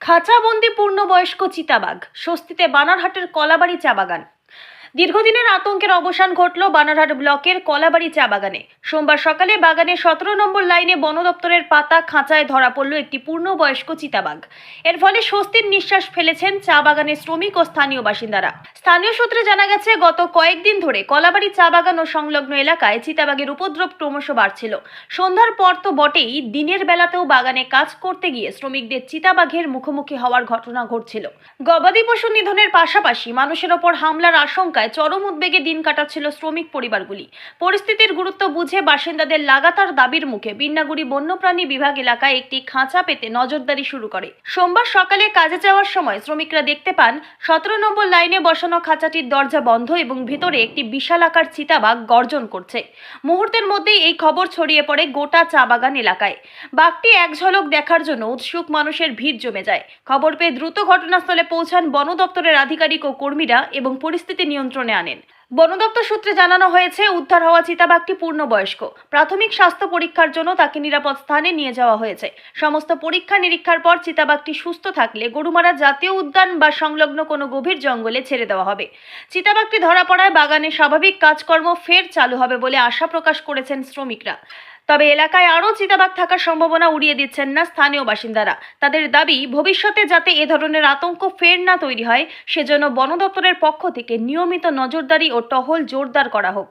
খাঁচাবন্দি পূর্ণবয়স্ক চিতাবাঘ স্বস্তিতে বানারহাটের কলাবাড়ি চা বাগান। দীর্ঘদিনের আতঙ্কের অবসান ঘটল বানারহাট ব্লকের কলাবাড়ি চা বাগানে। সোমবার সকালে বাগানের সতেরো নম্বর লাইনে বন দপ্তরের পাতা খাঁচায় ধরা পড়ল একটি পূর্ণবয়স্ক চিতাবাঘ। এর ফলে স্বস্তির নিঃশ্বাস ফেলেছেন চা বাগানের শ্রমিক ও স্থানীয় বাসিন্দারা। স্থানীয় সূত্রে জানা গেছে, গত কয়েকদিন ধরে কলাবাড়ি চা বাগান ও সংলগ্ন এলাকায় চিতাবাঘের উপদ্রব ক্রমশ বাড়ছিল। সন্ধ্যার পর তো বটেই, দিনের বেলাতেও বাগানে কাজ করতে গিয়ে শ্রমিকদের চিতাবাঘের মুখোমুখি হওয়ার ঘটনা ঘটছিল। গবাদি পশু নিধনের পাশাপাশি মানুষের ওপর হামলার আশঙ্কায় চরম উদ্বেগে দিন কাটাচ্ছিল শ্রমিক পরিবারগুলি। পরিস্থিতির গুরুত্ব বুঝে বাসিন্দাদের লাগাতার দাবির মুখে বিন্নাগুড়ি বন্যপ্রাণী বিভাগ এলাকায় একটি খাঁচা পেতে নজরদারি শুরু করে। সোমবার সকালে কাজে যাওয়ার সময় শ্রমিকরা দেখতে পান, সতেরো নম্বর লাইনে বসানো খাঁচাটির দরজা বন্ধ এবং ভিতরে একটি বিশাল আকার চিতাবাঘ গর্জন করছে। মুহূর্তের মধ্যেই এই খবর ছড়িয়ে পড়ে গোটা চা বাগান এলাকায়। বাঘটি এক ঝলক দেখার জন্য উৎসুক মানুষের ভিড় জমে যায়। খবর পেয়ে দ্রুত ঘটনাস্থলে পৌঁছান বন দপ্তরের আধিকারিক ও কর্মীরা এবং পরিস্থিতি নিয়ন্ত্রণে আনেন। বন দপ্তর সূত্রে জানানো হয়েছে, উদ্ধার হওয়া চিতাবাঘটি পূর্ণবয়স্ক। প্রাথমিক স্বাস্থ্য পরীক্ষার জন্য তাকে নিরাপদ স্থানে নিয়ে যাওয়া হয়েছে। সমস্ত পরীক্ষা নিরীক্ষার পর চিতাবাঘটি সুস্থ থাকলে গরুমারা জাতীয় উদ্যান বা সংলগ্ন কোনো গভীর জঙ্গলে ছেড়ে দেওয়া হবে। চিতাবাঘটি ধরা পড়ায় বাগানে স্বাভাবিক কাজকর্ম ফের চালু হবে বলে আশা প্রকাশ করেছেন শ্রমিকরা। তবে এলাকায় আরও চিতাবাঘ থাকার সম্ভাবনা উড়িয়ে দিচ্ছেন না স্থানীয় বাসিন্দারা। তাদের দাবি, ভবিষ্যতে যাতে এ ধরনের আতঙ্ক ফের না তৈরি হয়, সেজন্য বন দপ্তরের পক্ষ থেকে নিয়মিত নজরদারি ও টহল জোরদার করা হোক।